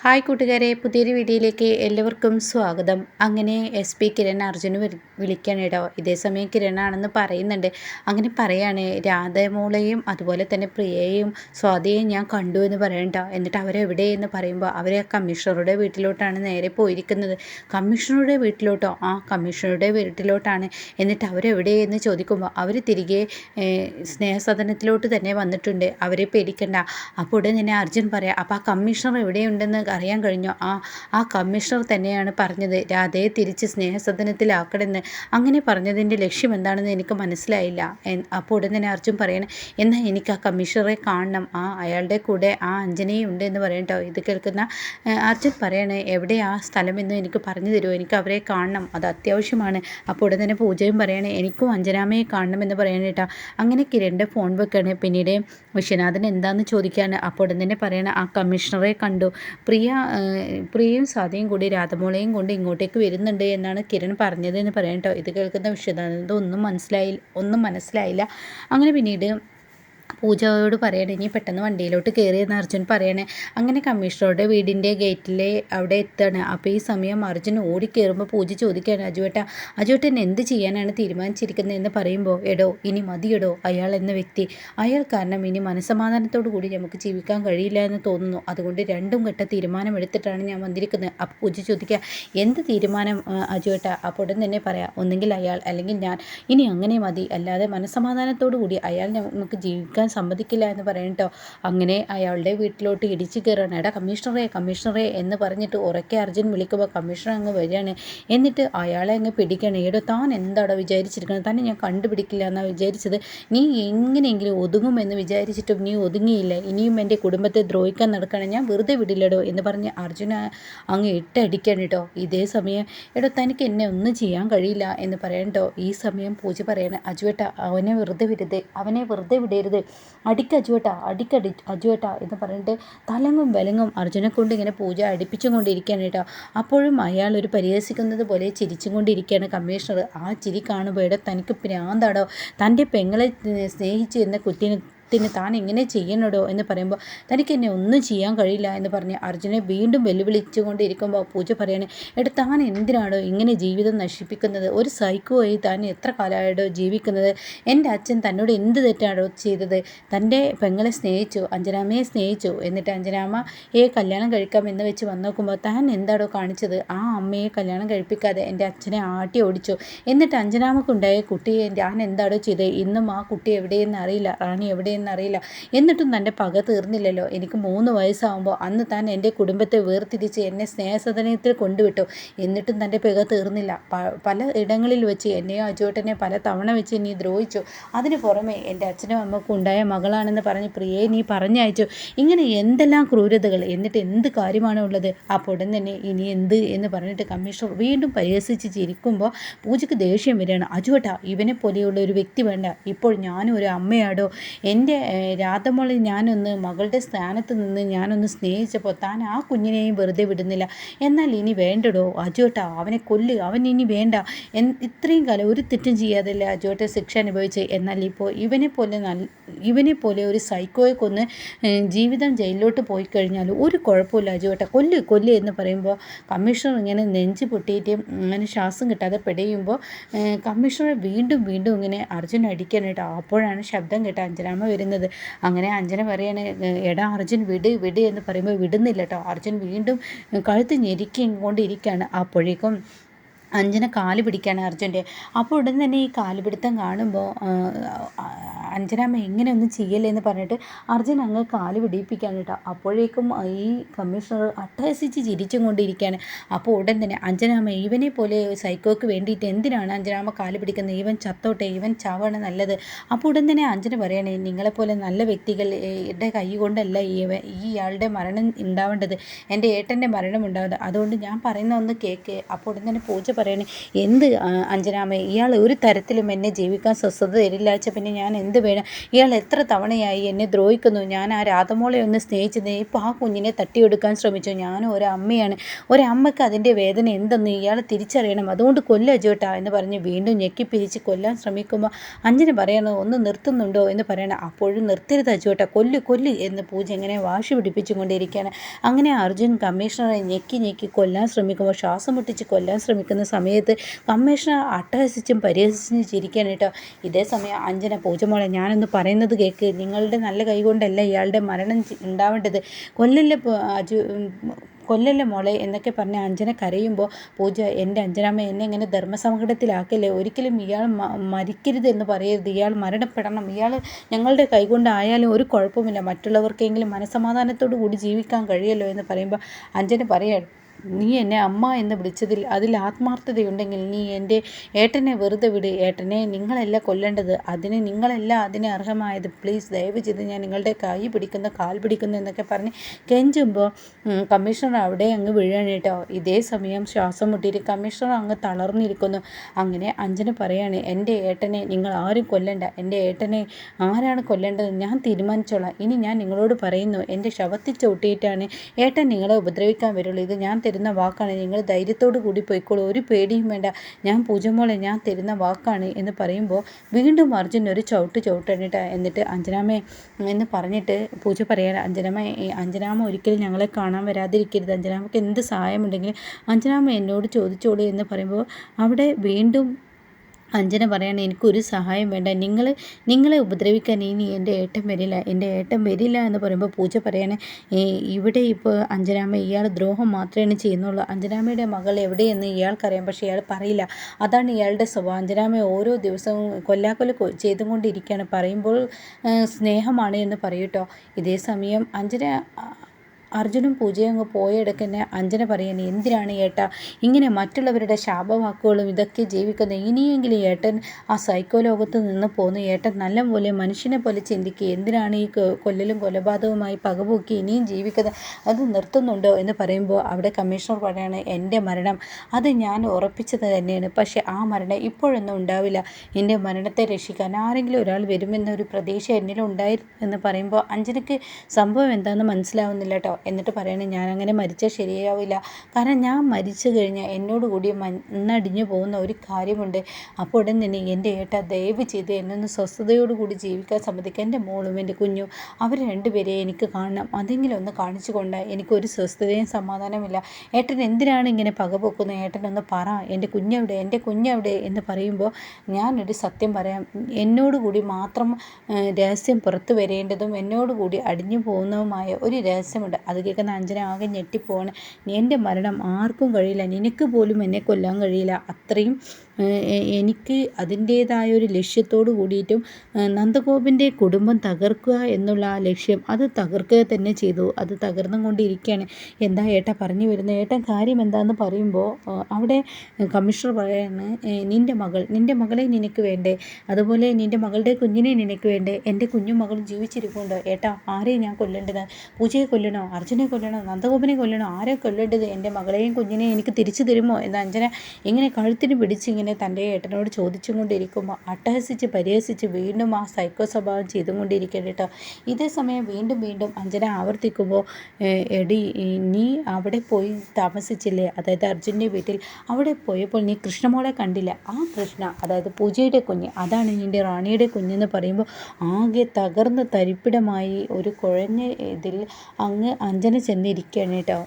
Hi കൂട്ടുകാരെ പുതിയൊരു വീഡിയോയിലേക്ക് എല്ലാവർക്കും സ്വാഗതം. അങ്ങനെ എസ് പി കിരൺ അർജുന് വിളിക്കാൻ ഇടോ ഇതേ സമയം കിരണാണെന്ന് പറയുന്നുണ്ട്. അങ്ങനെ പറയാണ് രാധമോളെയും അതുപോലെ തന്നെ പ്രിയയെയും സ്വാതിയെയും ഞാൻ കണ്ടു എന്ന് പറയണ്ട എന്നിട്ട് അവരെവിടെയെന്ന് പറയുമ്പോൾ അവരെ കമ്മീഷണറുടെ വീട്ടിലോട്ടാണ് നേരെ പോയിരിക്കുന്നത്. കമ്മീഷണറുടെ വീട്ടിലോട്ടോ? ആ കമ്മീഷണറുടെ വീട്ടിലോട്ടാണ്. എന്നിട്ട് അവരെവിടെയെന്ന് ചോദിക്കുമ്പോൾ അവർ തിരികെ സ്നേഹസദനത്തിലോട്ട് തന്നെ വന്നിട്ടുണ്ട്. അവരെ പേടിക്കണ്ട. അപ്പോൾ ഉടനെ തന്നെ അർജുൻ പറയാം അപ്പോൾ ആ കമ്മീഷണർ എവിടെയുണ്ടെന്ന് അറിയാൻ കഴിഞ്ഞു. ആ ആ കമ്മീഷണർ തന്നെയാണ് പറഞ്ഞത്. രാധയെ തിരിച്ച് സ്നേഹസദനത്തിലാക്കണമെന്ന്. അങ്ങനെ പറഞ്ഞതിന്റെ ലക്ഷ്യം എന്താണെന്ന് എനിക്ക് മനസ്സിലായില്ല. അപ്പോൾ ഉടൻ തന്നെ അർജുൻ പറയണം എന്നാൽ എനിക്ക് ആ കമ്മീഷണറെ കാണണം. ആ അയാളുടെ കൂടെ ആ അഞ്ജനയും ഉണ്ട് എന്ന് പറയട്ടോ ഇത് കേൾക്കുന്ന അർജുൻ പറയണേ എവിടെ ആ സ്ഥലമെന്ന് എനിക്ക് പറഞ്ഞു തരുമോ? എനിക്ക് അവരെ കാണണം. അത് അത്യാവശ്യമാണ്. അപ്പോൾ ഉടൻ തന്നെ പൂജയും പറയണേ എനിക്കും അഞ്ജനാമയെ കാണണമെന്ന് പറയണേട്ടാ അങ്ങനെ കിരണിന്റെ ഫോൺ വെക്കണേ. പിന്നീട് വിശ്വനാഥൻ എന്താണെന്ന് ചോദിക്കാണ്. അപ്പോൾ ഉടൻ തന്നെ പറയണ ആ കമ്മീഷണറെ കണ്ടു. പ്രിയയും സാധയും കൂടി രാധമോളയും കൊണ്ട് ഇങ്ങോട്ടേക്ക് വരുന്നുണ്ട് എന്നാണ് കിരൺ പറഞ്ഞത് എന്ന് പറയാം കേട്ടോ. ഇത് കേൾക്കുന്ന വിഷയതാനന്ദ ഒന്നും മനസ്സിലായി ഒന്നും മനസ്സിലായില്ല. അങ്ങനെ പിന്നീട് പൂജയോട് പറയണേ ഇനി പെട്ടെന്ന് വണ്ടിയിലോട്ട് കയറിയെന്ന് അർജുൻ പറയണേ. അങ്ങനെ കമ്മീഷണറുടെ വീടിന്റെ ഗേറ്റിലെ അവിടെ എത്താണ്. അപ്പോൾ ഈ സമയം അർജുൻ ഓടിക്കയറുമ്പോൾ പൂജ ചോദിക്കുകയാണ് അജുവേട്ട അജുവേട്ടൻ എന്ത് ചെയ്യാനാണ് തീരുമാനിച്ചിരിക്കുന്നതെന്ന് പറയുമ്പോൾ എടോ ഇനി മതിയെടോ അയാൾ എന്ന വ്യക്തി. അയാൾ കാരണം ഇനി മനസ്സമാധാനത്തോടു കൂടി നമുക്ക് ജീവിക്കാൻ കഴിയില്ല എന്ന് തോന്നുന്നു. അതുകൊണ്ട് രണ്ടും ഘട്ട തീരുമാനമെടുത്തിട്ടാണ് ഞാൻ വന്നിരിക്കുന്നത്. അപ്പോൾ പൂജ ചോദിക്കുക എന്ത് തീരുമാനം അജുവേട്ട? അപ്പോൾ ഉടൻ തന്നെ പറയാം ഒന്നെങ്കിൽ അയാൾ അല്ലെങ്കിൽ ഞാൻ. ഇനി അങ്ങനെ മതി. അല്ലാതെ മനസ്സമാധാനത്തോടു കൂടി അയാൾ നമുക്ക് ജീവിക്കാൻ സമ്മതിക്കില്ല എന്ന് പറയട്ടോ അങ്ങനെ അയാളുടെ വീട്ടിലോട്ട് ഇടിച്ചു കയറാണ് എടാ കമ്മീഷണറെ കമ്മീഷണറെ എന്ന് പറഞ്ഞിട്ട് ഉറക്കെ അർജുൻ വിളിക്കുമ്പോൾ കമ്മീഷണർ അങ്ങ് വരികയാണ്. എന്നിട്ട് അയാളെ അങ്ങ് പിടിക്കണം ഏടോ താൻ എന്താടോ വിചാരിച്ചിരിക്കണം? തന്നെ ഞാൻ കണ്ടുപിടിക്കില്ല എന്നാണ് വിചാരിച്ചത്. നീ എങ്ങനെയെങ്കിലും ഒതുങ്ങുമെന്ന് വിചാരിച്ചിട്ടും നീ ഒതുങ്ങിയില്ല. ഇനിയും എന്റെ കുടുംബത്തെ ദ്രോഹിക്കാൻ നടക്കണം ഞാൻ വെറുതെ വിടില്ലടോ എന്ന് പറഞ്ഞ് അർജുന അങ്ങ് ഇട്ടടിക്കണം കേട്ടോ ഇതേ സമയം എടോ തനിക്ക് എന്നെ ഒന്നും ചെയ്യാൻ കഴിയില്ല എന്ന് പറയണ്ടോ ഈ സമയം പൂജ പറയണേ അജുവേട്ട അവനെ വെറുതെ വിടരുത്. അവനെ വെറുതെ വിടരുത്. അടിക്ക അജുവേട്ട അടിക്കടി അജുവേട്ട എന്ന് പറഞ്ഞിട്ട് തലങ്ങും വിലങ്ങും അർജുനെ കൊണ്ട് ഇങ്ങനെ പൂജ അടിപ്പിച്ചുകൊണ്ടിരിക്കുകയാണ് കേട്ടോ. അപ്പോഴും അയാൾ ഒരു പരിഹസിക്കുന്നത് പോലെ ചിരിച്ചും കൊണ്ടിരിക്കുകയാണ് കമ്മീഷണർ. ആ ചിരി കാണുമ്പോൾ തനിക്ക് പ്രാന്താടോ. തന്റെ പെങ്ങളെ സ്നേഹിച്ച് എന്ന കുട്ടിനെ ത്തിന് താൻ എങ്ങനെ ചെയ്യണടോ എന്ന് പറയുമ്പോൾ തനിക്ക് എന്നെ ഒന്നും ചെയ്യാൻ കഴിയില്ല എന്ന് പറഞ്ഞ് അർജുനെ വീണ്ടും വെല്ലുവിളിച്ചുകൊണ്ടിരിക്കുമ്പോൾ പൂജ പറയണേ എടാ താൻ എന്തിനാണോ ഇങ്ങനെ ജീവിതം നശിപ്പിക്കുന്നത്? ഒരു സൈക്കോയി താൻ എത്ര കാലമായിട്ടോ ജീവിക്കുന്നത്? എന്റെ അച്ഛൻ തന്നോട് എന്ത് തെറ്റാണോ ചെയ്തത്? തന്റെ പെങ്ങളെ സ്നേഹിച്ചു അഞ്ജനാമയെ സ്നേഹിച്ചു. എന്നിട്ട് അഞ്ജനാമ ഏ കല്യാണം കഴിക്കാം എന്ന് വെച്ച് വന്നു നോക്കുമ്പോൾ താൻ എന്താണോ കാണിച്ചത്? ആ അമ്മയെ കല്യാണം കഴിപ്പിക്കാതെ എന്റെ അച്ഛനെ ആട്ടി ഓടിച്ചു. എന്നിട്ട് അഞ്ജനാമക്കുണ്ടായ കുട്ടിയെ ഞാൻ എന്താണോ ചെയ്തത് ഇന്നും ആ കുട്ടി എവിടെയെന്ന് അറിയില്ല. റാണി എവിടെ എന്നറിയില്ല. എന്നിട്ടും തന്റെ പക തീർന്നില്ലല്ലോ. എനിക്ക് മൂന്ന് വയസ്സാകുമ്പോൾ അന്ന് താൻ എന്റെ കുടുംബത്തെ വേർതിരിച്ച് എന്നെ സ്നേഹസദനത്തിൽ കൊണ്ടുവിട്ടു. എന്നിട്ടും തന്റെ പക തീർന്നില്ല. പല ഇടങ്ങളിൽ വെച്ച് എന്നെയോ അജോട്ടനെ പല തവണ വെച്ച് നീ ദ്രോഹിച്ചു. അതിന് പുറമെ എന്റെ അച്ഛനും അമ്മക്കും ഉണ്ടായ മകളാണെന്ന് പറഞ്ഞ് പ്രിയയെ നീ പറഞ്ഞയച്ചു. ഇങ്ങനെ എന്തെല്ലാം ക്രൂരതകൾ? എന്നിട്ട് എന്ത് കാര്യമാണ് ഉള്ളത്? അപ്പോൾ ഉടൻ തന്നെ ഇനി എന്ത് എന്ന് പറഞ്ഞിട്ട് കമ്മീഷണർ വീണ്ടും പരിഹസിച്ച് ചിരിക്കുമ്പോൾ പൂജയ്ക്ക് ദേഷ്യം വരികയാണ്. അജുവട്ട ഇവനെ പോലെയുള്ള ഒരു വ്യക്തി വേണ്ട. ഇപ്പോൾ ഞാനും ഒരു അമ്മയാടോ? എന്റെ എന്റെ രാധമോളെ ഞാനൊന്ന് മകളുടെ സ്ഥാനത്ത് നിന്ന് ഞാനൊന്ന് സ്നേഹിച്ചപ്പോൾ താൻ ആ കുഞ്ഞിനെയും വെറുതെ വിടുന്നില്ല. എന്നാൽ ഇനി വേണ്ടടോ? അജോട്ട അവനെ കൊല്ല്. അവൻ ഇനി വേണ്ട. എൻ ഇത്രയും കാലം ഒരു തെറ്റും ചെയ്യാതില്ല അജോട്ട ശിക്ഷ അനുഭവിച്ച്. എന്നാൽ ഇപ്പോൾ ഇവനെ പോലെ നല്ല ഇവനെ പോലെ ഒരു സൈക്കോയെ കൊന്ന് ജീവിതം ജയിലിലോട്ട് പോയി കഴിഞ്ഞാൽ ഒരു കുഴപ്പമില്ല അജോട്ട കൊല്ല് കൊല്ല് എന്ന് പറയുമ്പോൾ കമ്മീഷണർ ഇങ്ങനെ നെഞ്ച് പൊട്ടിയിട്ട് ഇങ്ങനെ ശ്വാസം കിട്ടാതെ പെടയുമ്പോൾ കമ്മീഷണർ വീണ്ടും വീണ്ടും ഇങ്ങനെ അർജുൻ അടിക്കാനായിട്ട് അപ്പോഴാണ് ശബ്ദം കേട്ട അഞ്ജനാമ്മ വരുന്നത്. അങ്ങനെ അഞ്ജന പറയാണ് എടാ അർജുൻ വിട് വിട് എന്ന് പറയുമ്പോൾ വിടുന്നില്ല കേട്ടോ അർജുൻ വീണ്ടും കഴുത്ത് ഞെരുക്കി കൊണ്ടിരിക്കുകയാണ് അപ്പോഴേക്കും അഞ്ജന കാൽ പിടിക്കുകയാണ് അർജുന്റെ. അപ്പോൾ ഉടൻ തന്നെ ഈ കാൽ പിടുത്തം കാണുമ്പോൾ അഞ്ജനാമ്മ എങ്ങനെ ഒന്നും ചെയ്യല്ലേ എന്ന് പറഞ്ഞിട്ട് അർജുൻ അങ്ങ് കാൽ പിടിപ്പിക്കാൻ കേട്ടോ. അപ്പോഴേക്കും ഈ കമ്മീഷണർ അട്ടഹസിച്ച് ചിരിച്ചും കൊണ്ടിരിക്കുകയാണ് അപ്പോൾ ഉടൻ തന്നെ അഞ്ജനാമ്മ ഇവനെ പോലെ സൈക്കോക്ക് വേണ്ടിയിട്ട് എന്തിനാണ് അഞ്ജനാമ്മ കാൽ പിടിക്കുന്നത്? ഇവൻ ചത്തോട്ടെ ഇവൻ ചാവാണ് നല്ലത്. അപ്പോൾ ഉടൻ തന്നെ അഞ്ജന പറയണേ നിങ്ങളെപ്പോലെ നല്ല വ്യക്തികളുടെ കൈ കൊണ്ടല്ല ഈ ഇയാളുടെ മരണം ഉണ്ടാവേണ്ടത്. എന്റെ ഏട്ടന്റെ മരണം ഉണ്ടാവുന്നത് അതുകൊണ്ട് ഞാൻ പറയുന്ന ഒന്ന് കേക്ക്. അപ്പോൾ ഉടൻ തന്നെ പൂജ പറയണേ എന്ത് അഞ്ജനാമ്മ ഇയാൾ ഒരു തരത്തിലും എന്നെ ജീവിക്കാൻ സ്വസ്ഥത തരില്ല. പിന്നെ ഞാൻ എന്ത് വേണം. ഇയാൾ എത്ര തവണയായി എന്നെ ദ്രോഹിക്കുന്നു? ഞാൻ ആ രാധമോളെ ഒന്ന് സ്നേഹിച്ചത് ഇപ്പോൾ ആ കുഞ്ഞിനെ തട്ടിയെടുക്കാൻ ശ്രമിച്ചു. ഞാനും ഒരമ്മയാണ് ഒരമ്മയ്ക്ക് അതിന്റെ വേദന എന്തെന്ന് ഇയാൾ തിരിച്ചറിയണം. അതുകൊണ്ട് കൊല്ല ചേട്ടാ എന്ന് പറഞ്ഞ് വീണ്ടും ഞെക്കിപ്പിരിച്ച് കൊല്ലാൻ ശ്രമിക്കുമ്പോൾ അഞ്ജന പറയണത് ഒന്ന് നിർത്തുന്നുണ്ടോ? എന്ന് പറയണം. അപ്പോഴും നിർത്തരുത് അജോട്ടാ. കൊല്ല് കൊല്ല് എന്ന് പൂജ എങ്ങനെ വാശി പിടിപ്പിച്ചുകൊണ്ടിരിക്കുകയാണ് അങ്ങനെ അർജുൻ കമ്മീഷണറെ ഞെക്കി ഞെക്കി കൊല്ലാൻ ശ്രമിക്കുമ്പോൾ ശ്വാസം മുട്ടിച്ച് കൊല്ലാൻ ശ്രമിക്കുന്ന സമയത്ത് കമ്മീഷണർ അട്ടഹസിച്ചും പരിഹസിച്ചും ചിരിക്കാൻ കേട്ടോ. ഇതേ സമയം അഞ്ജന പൂജമോളെ ഞാനൊന്ന് പറയുന്നത് കേൾക്ക് നിങ്ങളുടെ നല്ല കൈകൊണ്ടല്ല ഇയാളുടെ മരണം ഉണ്ടാവേണ്ടത്? കൊല്ലല്ലേ അജു കൊല്ലല്ലേ മോളെ? എന്നൊക്കെ പറഞ്ഞ് അഞ്ജന കരയുമ്പോൾ പൂജ എന്റെ അഞ്ജനാമ്മ എന്നെ ഇങ്ങനെ ധർമ്മസങ്കടത്തിലാക്കല്ലേ? ഒരിക്കലും ഇയാൾ മരിക്കരുത് എന്ന് പറയരുത്. ഇയാൾ മരണപ്പെടണം. ഇയാൾ ഞങ്ങളുടെ കൈകൊണ്ടായാലും ഒരു കുഴപ്പമില്ല മറ്റുള്ളവർക്കെങ്കിലും മനസമാധാനത്തോടു കൂടി ജീവിക്കാൻ കഴിയല്ലോ എന്ന് പറയുമ്പോൾ അഞ്ജന പറയാം നീ എന്നെ അമ്മ എന്ന് വിളിച്ചതിൽ അതിൽ ആത്മാർത്ഥതയുണ്ടെങ്കിൽ നീ എന്റെ ഏട്ടനെ വെറുതെ വിട്. ഏട്ടനെ നിങ്ങളല്ല കൊല്ലേണ്ടത്. അതിന് നിങ്ങളല്ല അതിന് അർഹമായത്. പ്ലീസ് ദയവ് ചെയ്ത് ഞാൻ നിങ്ങളുടെ കൈ പിടിക്കുന്നു കാൽ പിടിക്കുന്നു എന്നൊക്കെ പറഞ്ഞ് കെഞ്ചുമ്പോൾ കമ്മീഷണർ അവിടെ അങ്ങ് വീഴാണ് ഇതേ സമയം ശ്വാസം മുട്ടിയിട്ട് കമ്മീഷണർ അങ്ങ് തളർന്നിരിക്കുന്നു. അങ്ങനെ അഞ്ജന പറയാണ് എന്റെ ഏട്ടനെ നിങ്ങൾ ആരും കൊല്ലണ്ട. എന്റെ ഏട്ടനെ ആരാണ് കൊല്ലേണ്ടത്? ഞാൻ തീരുമാനിച്ചോളാം. ഇനി ഞാൻ നിങ്ങളോട് പറയുന്നു എന്റെ ശവത്തിൽ ചവിട്ടിയിട്ടാണ് ഏട്ടൻ നിങ്ങളെ ഉപദ്രവിക്കാൻ വരുള്ളൂ. ഇത് ഞാൻ വാക്കാണ്. നിങ്ങൾ ധൈര്യത്തോടു കൂടി പോയിക്കോളൂ. ഒരു പേടിയും വേണ്ട. ഞാൻ പൂജമോളെ ഞാൻ തരുന്ന വാക്കാണ് എന്ന് പറയുമ്പോൾ വീണ്ടും അർജുൻ ഒരു ചവിട്ട് ചവിട്ടണിട്ട് എന്നിട്ട് അഞ്ജനാമേ എന്ന് പറഞ്ഞിട്ട് പൂജ പറയാണ്. അഞ്ജനാമ അഞ്ജനാമ ഒരിക്കലും ഞങ്ങളെ കാണാൻ വരാതിരിക്കരുത്. അഞ്ജനാമയ്ക്ക് എന്ത് സഹായമുണ്ടെങ്കിലും അഞ്ജനാമ എന്നോട് ചോദിച്ചോളൂ എന്ന് പറയുമ്പോൾ അവിടെ വീണ്ടും അഞ്ജന പറയാണ് എനിക്കൊരു സഹായം വേണ്ട. നിങ്ങൾ നിങ്ങളെ ഉപദ്രവിക്കാൻ ഇനി എന്റെ ഏട്ടൻ വരില്ല. എന്റെ ഏട്ടൻ വരില്ല എന്ന് പറയുമ്പോൾ പൂജ പറയാണ് ഇവിടെ ഇപ്പോൾ അഞ്ജനാമ്മ ഇയാൾ ദ്രോഹം മാത്രമേ ചെയ്യുന്നുള്ളൂ. അഞ്ജനാമ്മയുടെ മകൾ എവിടെയെന്ന് ഇയാൾക്കറിയാം പക്ഷേ ഇയാൾ പറയില്ല. അതാണ് ഇയാളുടെ സ്വഭാവം. അഞ്ജനാമ്മ ഓരോ ദിവസവും കൊല്ലാക്കൊല്ല ചെയ്തുകൊണ്ടിരിക്കുകയാണ്. പറയുമ്പോൾ സ്നേഹമാണ് എന്ന് പറയൂട്ടോ ഇതേ സമയം അഞ്ജന അർജുനും പൂജയും അങ്ങ് പോയിടയ്ക്ക് തന്നെ അഞ്ജന പറയുന്നത് എന്തിനാണ് ഏട്ട ഇങ്ങനെ മറ്റുള്ളവരുടെ ശാപവാക്കുകളും ഇതൊക്കെ ജീവിക്കുന്നത്? ഇനിയെങ്കിലും ഏട്ടൻ ആ സൈക്കോ ലോകത്ത് നിന്ന് പോന്ന് ഏട്ടൻ നല്ല പോലെ മനുഷ്യനെ പോലെ ചിന്തിക്കുക. എന്തിനാണ് ഈ കൊല്ലലും കൊലപാതകവുമായി പകപോക്കി ഇനിയും ജീവിക്കുന്നത്? അത് നിർത്തുന്നുണ്ടോ? എന്ന് പറയുമ്പോൾ അവിടെ കമ്മീഷണർ പറയാണ് എന്റെ മരണം അത് ഞാൻ ഉറപ്പിച്ചത് തന്നെയാണ്. പക്ഷേ ആ മരണം ഇപ്പോഴൊന്നും ഉണ്ടാവില്ല. എന്റെ മരണത്തെ രക്ഷിക്കാൻ ആരെങ്കിലും ഒരാൾ വരുമെന്നൊരു പ്രതീക്ഷ എന്നിലുണ്ടായിരുന്നു എന്ന് പറയുമ്പോൾ അഞ്ജനക്ക് സംഭവം എന്താണെന്ന് മനസ്സിലാവുന്നില്ല കേട്ടോ. എന്നിട്ട് പറയണേ അങ്ങനെ മരിച്ചാൽ ശരിയാവില്ല. കാരണം ഞാൻ മരിച്ചു കഴിഞ്ഞാൽ എന്നോട് കൂടി മണ്ണടിഞ്ഞു പോകുന്ന ഒരു കാര്യമുണ്ട്. അപ്പോൾ ഉടൻ തന്നെ എന്റെ ഏട്ട ദയവ് ചെയ്ത് എന്നൊന്ന് സ്വസ്ഥതയോടുകൂടി ജീവിക്കാൻ സമ്മതിക്കുക എന്റെ മോളും എന്റെ കുഞ്ഞും അവർ രണ്ടുപേരെ എനിക്ക് കാണണം. അതെങ്കിലും ഒന്ന് കാണിച്ചു കൊണ്ട് എനിക്കൊരു സ്വസ്ഥതയും സമാധാനമില്ല ഏട്ടൻ എന്തിനാണ് ഇങ്ങനെ പകപോക്കുന്നത് ഏട്ടനൊന്ന് പറ. എന്റെ കുഞ്ഞെവിടെ? എന്റെ കുഞ്ഞെവിടെ? എന്ന് പറയുമ്പോൾ ഞാനൊരു സത്യം പറയാം. എന്നോടുകൂടി മാത്രം രഹസ്യം പുറത്തു വരേണ്ടതും എന്നോടുകൂടി അടിഞ്ഞു പോകുന്നതുമായ ഒരു രഹസ്യമുണ്ട്. അത് കേൾക്കുന്ന അഞ്ജന ആകെ ഞെട്ടിപ്പോവാണ്. എന്റെ മരണം ആർക്കും കഴിയില്ല. നിനക്ക് പോലും എന്നെ കൊല്ലാൻ കഴിയില്ല. അത്രയും എനിക്ക് അതിന്റേതായ ഒരു ലക്ഷ്യത്തോട് കൂടിയിട്ടും നന്ദഗോപിന്റെ കുടുംബം തകർക്കുക എന്നുള്ള ആ ലക്ഷ്യം അത് തകർക്കുക തന്നെ ചെയ്തു. അത് തകർന്നും കൊണ്ടിരിക്കുകയാണ്. എന്താ ഏട്ട പറഞ്ഞു വരുന്നത്? ഏട്ടൻ കാര്യം എന്താണെന്ന് പറയുമ്പോൾ അവിടെ കമ്മീഷണർ പറയാണ് നിന്റെ മകൾ നിന്റെ മകളെ നിനക്ക് വേണ്ടേ? അതുപോലെ നിന്റെ മകളുടെ കുഞ്ഞിനെ നിനക്ക് വേണ്ടേ? എന്റെ കുഞ്ഞും മകളും ജീവിച്ചിരിക്കുന്നുണ്ടോ ഏട്ടാ ആരെയും ഞാൻ കൊല്ലേണ്ടത്? പൂജയെ കൊല്ലണോ? അർജുനെ കൊല്ലണോ? നന്ദഗോപിനെ കൊല്ലണോ? ആരെ കൊല്ലേണ്ടത്? എന്റെ മകളെയും കുഞ്ഞിനെയും എനിക്ക് തിരിച്ചു തരുമോ? എന്ന് അഞ്ജന ഇങ്ങനെ കഴുത്തിന് പിടിച്ചിങ്ങനെ ഇങ്ങനെ തന്റെ ഏട്ടനോട് ചോദിച്ചും കൊണ്ടിരിക്കുമ്പോൾ അട്ടഹസിച്ച് പരിഹസിച്ച് വീണ്ടും ആ സൈക്കോ സ്വഭാവം ചെയ്തും കേട്ടോ. ഇതേ സമയം വീണ്ടും വീണ്ടും അഞ്ജന ആവർത്തിക്കുമ്പോൾ എടി നീ അവിടെ പോയി താമസിച്ചില്ലേ? അതായത് അർജുന്റെ വീട്ടിൽ അവിടെ പോയപ്പോൾ നീ കൃഷ്ണമോളെ കണ്ടില്ല. ആ കൃഷ്ണ അതായത് പൂജയുടെ കുഞ്ഞ് അതാണ് നിന്റെ റാണിയുടെ കുഞ്ഞെന്ന് പറയുമ്പോൾ ആകെ തകർന്ന് തരിപ്പിടമായി ഒരു കുഴഞ്ഞ ഇതിൽ അങ്ങ് അഞ്ജന ചെന്നിരിക്കുകയാണ് കേട്ടോ.